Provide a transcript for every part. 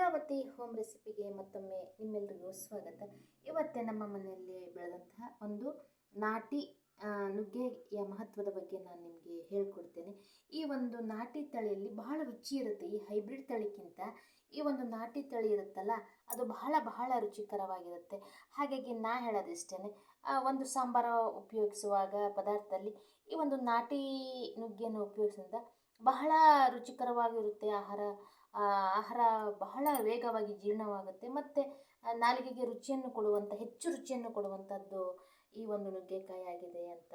Leelavathi home ರೆಸಿಪಿಗೆ ಮತ್ತೊಮ್ಮೆ ನಿಮ್ಮೆಲ್ಲರಿಗೂ ಸ್ವಾಗತ. ಇವತ್ತೇ ನಮ್ಮ ಮನೆಯಲ್ಲಿ ಬೆಳೆದಂತಹ ಒಂದು ನಾಟಿ ನುಗ್ಗೆಯ ಮಹತ್ವದ ಬಗ್ಗೆ ನಾನು ನಿಮಗೆ ಹೇಳ್ಕೊಡ್ತೇನೆ. ಈ ಒಂದು ನಾಟಿ ತಳಿಯಲ್ಲಿ ಬಹಳ ರುಚಿ ಇರುತ್ತೆ, ಈ ಹೈಬ್ರಿಡ್ ತಳಿಗಿಂತ ಈ ಒಂದು ನಾಟಿ ತಳಿ ಇರುತ್ತಲ್ಲ, ಅದು ಬಹಳ ಬಹಳ ರುಚಿಕರವಾಗಿರುತ್ತೆ. ಹಾಗಾಗಿ ನಾ ಹೇಳೋದಿಷ್ಟೇ ಒಂದು ಸಾಂಬಾರು ಉಪಯೋಗಿಸುವಾಗ ಪದಾರ್ಥದಲ್ಲಿ ಈ ಒಂದು ನಾಟಿ ನುಗ್ಗೆಯನ್ನು ಉಪಯೋಗಿಸಿದ ಬಹಳ ರುಚಿಕರವಾಗಿರುತ್ತೆ ಆಹಾರ. ಆಹಾರ ಬಹಳ ವೇಗವಾಗಿ ಜೀರ್ಣವಾಗುತ್ತೆ. ಮತ್ತು ನಾಲಿಗೆಗೆ ರುಚಿಯನ್ನು ಕೊಡುವಂಥ ಹೆಚ್ಚು ರುಚಿಯನ್ನು ಕೊಡುವಂಥದ್ದು ಈ ಒಂದು ನುಗ್ಗೆಕಾಯಿ ಆಗಿದೆ ಅಂತ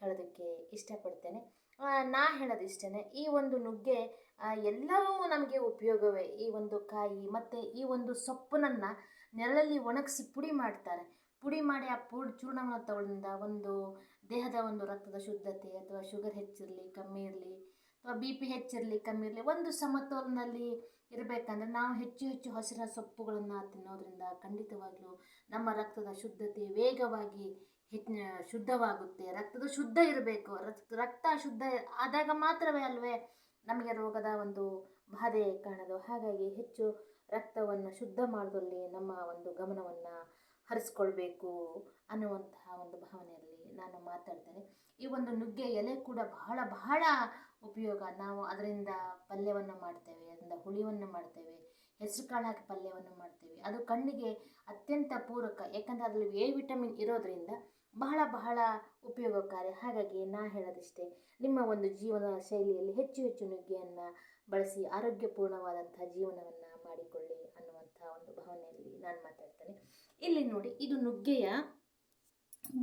ಹೇಳೋದಕ್ಕೆ ಇಷ್ಟಪಡ್ತೇನೆ. ನಾ ಹೇಳೋದು ಹೇಳೋದಿಷ್ಟೇ ಈ ಒಂದು ನುಗ್ಗೆ ಎಲ್ಲವೂ ನಮಗೆ ಉಪಯೋಗವೇ. ಈ ಒಂದು ಕಾಯಿ ಮತ್ತು ಈ ಒಂದು ಸೊಪ್ಪನನ್ನು ನೆರಳಲ್ಲಿ ಒಣಗಿಸಿ ಪುಡಿ ಮಾಡ್ತಾರೆ. ಪುಡಿ ಮಾಡಿ ಆ ಪುಡಿ ಚೂರ್ಣವನ್ನು ತಗೊಳ್ಳಿಂದ ಒಂದು ದೇಹದ ಒಂದು ರಕ್ತದ ಶುದ್ಧತೆ ಅಥವಾ ಶುಗರ್ ಹೆಚ್ಚಿರಲಿ, ಕಮ್ಮಿ ಇರಲಿ ಅಥವಾ ಬಿ ಪಿ ಹೆಚ್ಚಿರಲಿ ಕಮ್ಮಿ ಇರಲಿ, ಒಂದು ಸಮತೋಲನಲ್ಲಿ ಇರಬೇಕಂದ್ರೆ ನಾವು ಹೆಚ್ಚು ಹೆಚ್ಚು ಹಸಿರ ಸೊಪ್ಪುಗಳನ್ನು ತಿನ್ನೋದ್ರಿಂದ ಖಂಡಿತವಾಗಲೂ ನಮ್ಮ ರಕ್ತದ ಶುದ್ಧತೆ ವೇಗವಾಗಿ ಹೆಚ್ಚಿನ ಶುದ್ಧವಾಗುತ್ತೆ. ರಕ್ತದ ಶುದ್ಧ ಇರಬೇಕು. ರಕ್ತ ಶುದ್ಧ ಆದಾಗ ಮಾತ್ರವೇ ಅಲ್ವೇ ನಮಗೆ ರೋಗದ ಒಂದು ಬಾಧೆ ಕಾಣೋದು. ಹಾಗಾಗಿ ಹೆಚ್ಚು ರಕ್ತವನ್ನು ಶುದ್ಧ ಮಾಡೋದ್ರಲ್ಲಿ ನಮ್ಮ ಒಂದು ಗಮನವನ್ನು ಹರಿಸ್ಕೊಳ್ಬೇಕು ಅನ್ನುವಂತಹ ಒಂದು ಭಾವನೆಯಲ್ಲಿ ನಾನು ಮಾತಾಡ್ತೇನೆ. ಈ ಒಂದು ನುಗ್ಗೆ ಎಲೆ ಕೂಡ ಬಹಳ ಬಹಳ ಉಪಯೋಗ. ನಾವು ಅದರಿಂದ ಪಲ್ಯವನ್ನು ಮಾಡ್ತೇವೆ, ಅದರಿಂದ ಹುಳಿಯನ್ನು ಮಾಡ್ತೇವೆ, ಹೆಸರು ಕಾಳು ಹಾಕಿ ಪಲ್ಯವನ್ನು ಮಾಡ್ತೇವೆ. ಅದು ಕಣ್ಣಿಗೆ ಅತ್ಯಂತ ಪೂರಕ, ಯಾಕಂದರೆ ಅದರಲ್ಲಿ ಎ ವಿಟಮಿನ್ ಇರೋದರಿಂದ ಬಹಳ ಬಹಳ ಉಪಯೋಗಕಾರಿ. ಹಾಗಾಗಿ ನಾ ಹೇಳೋದಿಷ್ಟೇ, ನಿಮ್ಮ ಒಂದು ಜೀವನ ಶೈಲಿಯಲ್ಲಿ ಹೆಚ್ಚು ಹೆಚ್ಚು ನುಗ್ಗೆಯನ್ನು ಬಳಸಿ ಆರೋಗ್ಯಪೂರ್ಣವಾದಂಥ ಜೀವನವನ್ನು ಮಾಡಿಕೊಳ್ಳಿ ಅನ್ನುವಂಥ ಒಂದು ಭಾವನೆಯಲ್ಲಿ ನಾನು ಮಾತಾಡ್ತೇನೆ. ಇಲ್ಲಿ ನೋಡಿ, ಇದು ನುಗ್ಗೆಯ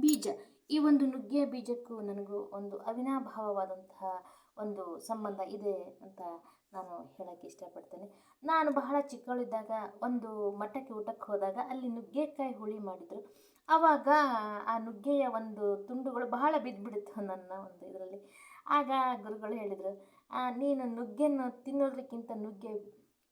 ಬೀಜ. ಈ ಒಂದು ನುಗ್ಗೆಯ ಬೀಜಕ್ಕೂ ನನಗೂ ಒಂದು ಅವಿನಾಭಾವವಾದಂತಹ ಒಂದು ಸಂಬಂಧ ಇದೆ ಅಂತ ನಾನು ಹೇಳಕ್ಕೆ ಇಷ್ಟಪಡ್ತೇನೆ. ನಾನು ಬಹಳ ಚಿಕ್ಕವಳಿದ್ದಾಗ ಒಂದು ಮಠಕ್ಕೆ ಊಟಕ್ಕೆ ಹೋದಾಗ ಅಲ್ಲಿ ನುಗ್ಗೆಕಾಯಿ ಹುಳಿ ಮಾಡಿದರು. ಆವಾಗ ಆ ನುಗ್ಗೆಯ ಒಂದು ತುಂಡುಗಳು ಬಹಳ ಬಿದ್ದುಬಿಡ್ತು ನನ್ನ ಒಂದು ಇದರಲ್ಲಿ. ಆಗ ಗುರುಗಳು ಹೇಳಿದರು ನೀನು ನುಗ್ಗೆಯನ್ನು ತಿನ್ನೋದಕ್ಕಿಂತ ನುಗ್ಗೆ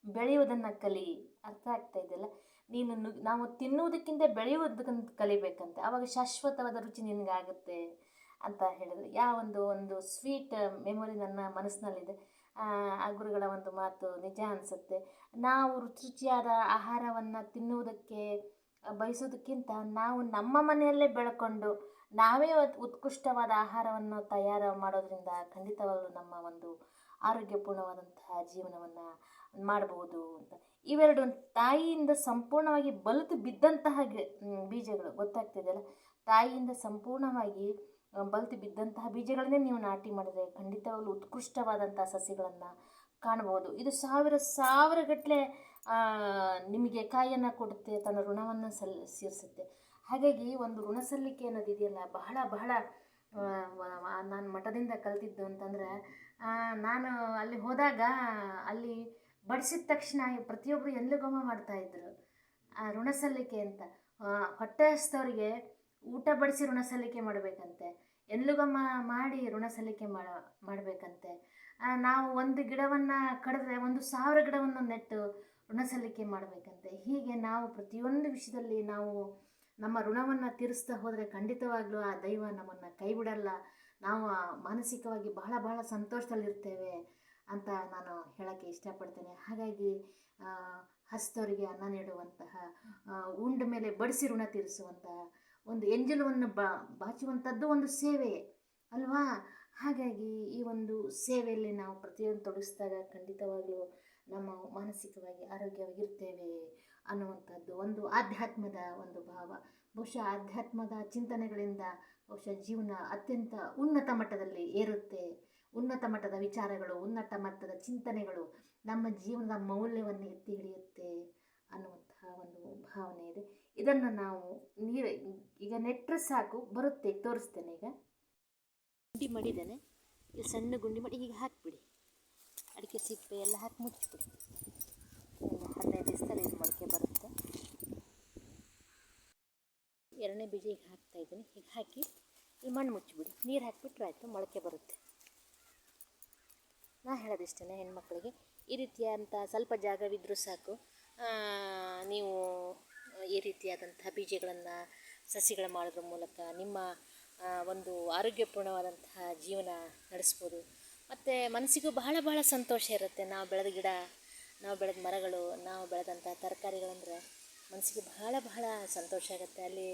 ಬೆಳೆಯುವುದನ್ನು ಕಲಿ. ಅರ್ಥ ಆಗ್ತಾ ಇದೆಯಲ್ಲ ನೀನು ನುಗ್, ನಾವು ತಿನ್ನುವುದಕ್ಕಿಂತ ಬೆಳೆಯುವುದಕ್ಕಂತ ಕಲಿಬೇಕಂತೆ. ಆವಾಗ ಶಾಶ್ವತವಾದ ರುಚಿ ನಿನಗಾಗುತ್ತೆ. ಅಂತ ಹೇಳಿದ್ರು. ಯಾವ ಒಂದು ಒಂದು ಸ್ವೀಟ್ ಮೆಮೊರಿ ನನ್ನ ಮನಸ್ಸಿನಲ್ಲಿದೆ. ಆ ಗುರುಗಳ ಒಂದು ಮಾತು ನಿಜ ಅನಿಸುತ್ತೆ. ನಾವು ರುಚಿ ರುಚಿಯಾದ ಆಹಾರವನ್ನು ತಿನ್ನುವುದಕ್ಕೆ ಬಯಸೋದಕ್ಕಿಂತ ನಾವು ನಮ್ಮ ಮನೆಯಲ್ಲೇ ಬೆಳ್ಕೊಂಡು ನಾವೇ ಉತ್ಕೃಷ್ಟವಾದ ಆಹಾರವನ್ನು ತಯಾರು ಮಾಡೋದರಿಂದ ಖಂಡಿತವಾಗಲೂ ನಮ್ಮ ಒಂದು ಆರೋಗ್ಯಪೂರ್ಣವಾದಂತಹ ಜೀವನವನ್ನು ಮಾಡಬಹುದು ಅಂತ. ಇವೆರಡು ತಾಯಿಯಿಂದ ಸಂಪೂರ್ಣವಾಗಿ ಬಲಿತು ಬಿದ್ದಂತಹ ಬೀಜಗಳು. ಗೊತ್ತಾಗ್ತಿದೆಯಲ್ಲ? ತಾಯಿಯಿಂದ ಸಂಪೂರ್ಣವಾಗಿ ಬಲಿತು ಬಿದ್ದಂತಹ ಬೀಜಗಳನ್ನೇ ನೀವು ನಾಟಿ ಮಾಡಿದರೆ ಖಂಡಿತವಾಗಲೂ ಉತ್ಕೃಷ್ಟವಾದಂಥ ಸಸ್ಯಗಳನ್ನು ಕಾಣಬಹುದು ಇದು ಸಾವಿರ ಸಾವಿರ ಗಟ್ಟಲೆ ನಿಮಗೆ ಕಾಯಿಯನ್ನು ಕೊಡುತ್ತೆ, ತನ್ನ ಋಣವನ್ನು ಸಲ್, ಸೇರಿಸುತ್ತೆ. ಹಾಗಾಗಿ ಒಂದು ಋಣ ಸಲ್ಲಿಕೆ ಅನ್ನೋದಿದೆಯಲ್ಲ ಬಹಳ ಬಹಳ ನಾನು ಮಠದಿಂದ ಕಲಿತಿದ್ದು ಅಂತಂದರೆ ನಾನು ಅಲ್ಲಿ ಹೋದಾಗ ಅಲ್ಲಿ ಬಡಿಸಿದ ತಕ್ಷಣ ಪ್ರತಿಯೊಬ್ಬರು ಎಲ್ಲಿಗೊಮ್ಮ ಮಾಡ್ತಾಯಿದ್ರು ಋಣ ಸಲ್ಲಿಕೆ ಅಂತ. ಹೊಟ್ಟೆ ಹಸ್ತವ್ರಿಗೆ ಊಟ ಬಡಿಸಿ ಋಣ ಸಲ್ಲಿಕೆ ಮಾಡಬೇಕಂತೆ. ಎಲ್ಲಿಗೊಮ್ಮ ಮಾಡಿ ಋಣ ಸಲ್ಲಿಕೆ ಮಾಡ, ಮಾಡಬೇಕಂತೆ. ನಾವು ಒಂದು ಗಿಡವನ್ನು ಕಡಿದ್ರೆ ಒಂದು ಸಾವಿರ ಗಿಡವನ್ನು ನೆಟ್ಟು ಋಣ ಸಲ್ಲಿಕೆ ಮಾಡಬೇಕಂತೆ. ಹೀಗೆ ನಾವು ಪ್ರತಿಯೊಂದು ವಿಷಯದಲ್ಲಿ ನಾವು ನಮ್ಮ ಋಣವನ್ನು ತೀರಿಸ್ತಾ ಹೋದರೆ ಖಂಡಿತವಾಗ್ಲೂ ಆ ದೈವ ನಮ್ಮನ್ನು ಕೈ ಬಿಡಲ್ಲ. ನಾವು ಮಾನಸಿಕವಾಗಿ ಬಹಳ ಬಹಳ ಸಂತೋಷದಲ್ಲಿರ್ತೇವೆ ಅಂತ ನಾನು ಹೇಳೋಕ್ಕೆ ಇಷ್ಟಪಡ್ತೇನೆ. ಹಾಗಾಗಿ ಹಸ್ತವರಿಗೆ ಅನ್ನ ನೀಡುವಂತಹ ಉಂಡ ಮೇಲೆ ಬಡಿಸಿ ಋಣ ತೀರಿಸುವಂತಹ ಒಂದು ಎಂಜಲವನ್ನು ಬಾ, ಬಾಚುವಂಥದ್ದು ಒಂದು ಸೇವೆ. ಅಲ್ವಾ? ಹಾಗಾಗಿ ಈ ಒಂದು ಸೇವೆಯಲ್ಲಿ ನಾವು ಪ್ರತಿಯೊಂದು ತೊಡಗಿಸಿದಾಗ ಖಂಡಿತವಾಗಲೂ ನಮ್ಮ ಮಾನಸಿಕವಾಗಿ ಆರೋಗ್ಯವಾಗಿರ್ತೇವೆ ಅನ್ನುವಂಥದ್ದು ಒಂದು ಆಧ್ಯಾತ್ಮದ ಒಂದು ಭಾವ. ಬಹುಶಃ ಆಧ್ಯಾತ್ಮದ ಚಿಂತನೆಗಳಿಂದ ಬಹುಶಃ ಜೀವನ ಅತ್ಯಂತ ಉನ್ನತ ಮಟ್ಟದಲ್ಲಿ ಏರುತ್ತೆ. ಉನ್ನತ ಮಟ್ಟದ ವಿಚಾರಗಳು, ಉನ್ನತ ಮಟ್ಟದ ಚಿಂತನೆಗಳು ನಮ್ಮ ಜೀವನದ ಮೌಲ್ಯವನ್ನು ಎತ್ತಿ ಹಿಡಿಯುತ್ತೆ ಅನ್ನುವಂತಹ ಒಂದು ಭಾವನೆ ಇದೆ. ಇದನ್ನು ನಾವು ನೀರು ಈಗ ನೆಟ್ಟರೆ ಸಾಕು ಬರುತ್ತೆ ತೋರಿಸ್ತೇನೆ ಈಗ. ಗುಂಡಿ ಮಾಡಿದ್ದೇನೆ. ಇಲ್ಲಿ ಸಣ್ಣ ಗುಂಡಿ ಮಾಡಿ ಹೀಗೆ ಹಾಕಿಬಿಡಿ. ಅಡಿಕೆ ಸಿಪ್ಪೆ ಎಲ್ಲ ಹಾಕಿ ಮುಚ್ಚಿಬಿಡಿ. ಒಂದು ಹದಿನೈದು ದಿವಸದಲ್ಲಿ ಇದು ಮೊಳಕೆ ಬರುತ್ತೆ. ಎರಡನೇ ಬೀಜ ಈಗ ಹಾಕ್ತಾ ಇದ್ದೀನಿ. ಹೀಗೆ ಹಾಕಿ ಈ ಮಣ್ಣು ಮುಚ್ಚಿಬಿಡಿ. ನೀರು ಹಾಕಿಬಿಟ್ರೆ ಆಯಿತು ಮೊಳಕೆ ಬರುತ್ತೆ. ನಾ ಹೇಳೋದಿಷ್ಟೇ ಹೆಣ್ಮಕ್ಳಿಗೆ. ಈ ರೀತಿಯಾದಂಥ ಸ್ವಲ್ಪ ಜಾಗವಿದ್ದರೂ ಸಾಕು. ಆ, ನೀವು ಈ ರೀತಿಯಾದಂತಹ ಬೀಜಗಳನ್ನು ಸಸಿಗಳ ಮಾಡೋದ್ರ ಮೂಲಕ ನಿಮ್ಮ ಒಂದು ಆರೋಗ್ಯಪೂರ್ಣವಾದಂತಹ ಜೀವನ ನಡೆಸ್ಬೋದು. ಮತ್ತು ಮನಸ್ಸಿಗೂ ಬಹಳ ಬಹಳ ಸಂತೋಷ ಇರುತ್ತೆ. ನಾವು ಬೆಳೆದ ಗಿಡ, ನಾವು ಬೆಳೆದ ಮರಗಳು, ನಾವು ಬೆಳೆದಂಥ ತರಕಾರಿಗಳಂದ್ರೆ ಮನಸ್ಸಿಗೆ ಬಹಳ ಬಹಳ ಸಂತೋಷ ಆಗುತ್ತೆ. ಅಲ್ಲಿ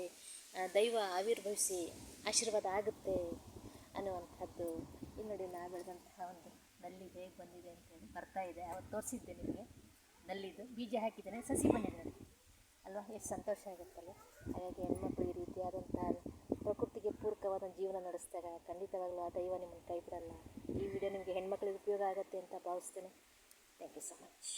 ದೈವ ಆವಿರ್ಭವಿಸಿ ಆಶೀರ್ವಾದ ಆಗುತ್ತೆ ಅನ್ನುವಂಥದ್ದು ಇಲ್ಲಿ ನೋಡಿ ನಾ ಬೆಳೆದಂತಹ ಒಂದು ನಲ್ಲಿ ಹೇಗೆ ಬಂದಿದೆ ಅಂತೇಳಿ ಬರ್ತಾ ಇದೆ. ಅವತ್ತು ತೋರಿಸಿದ್ದೆ ನಿಮಗೆ. ನಲ್ಲಿದು ಬೀಜ ಹಾಕಿದ್ದೇನೆ, ಸಸಿ ಬಂದಿದೆ ಅಲ್ವಾ? ಎಷ್ಟು ಸಂತೋಷ ಆಗುತ್ತಲ್ಲ ಹಾಗಾಗಿ ಹೆಣ್ಮಕ್ಳು ಈ ರೀತಿಯಾದಂಥ ಪ್ರಕೃತಿಗೆ ಪೂರಕವಾದ ಜೀವನ ನಡೆಸಿದಾಗ ಖಂಡಿತವಾಗ್ಲೂ ಆ ದೈವ ನಿಮ್ಮನ್ನು ಕೈ ಬಿಡಲ್ಲ ಈ ವಿಡಿಯೋ ನಿಮಗೆ ಹೆಣ್ಮಕ್ಳಿಗೆ ಉಪಯೋಗ ಆಗುತ್ತೆ ಅಂತ ಭಾವಿಸ್ತೇನೆ. Thank you so much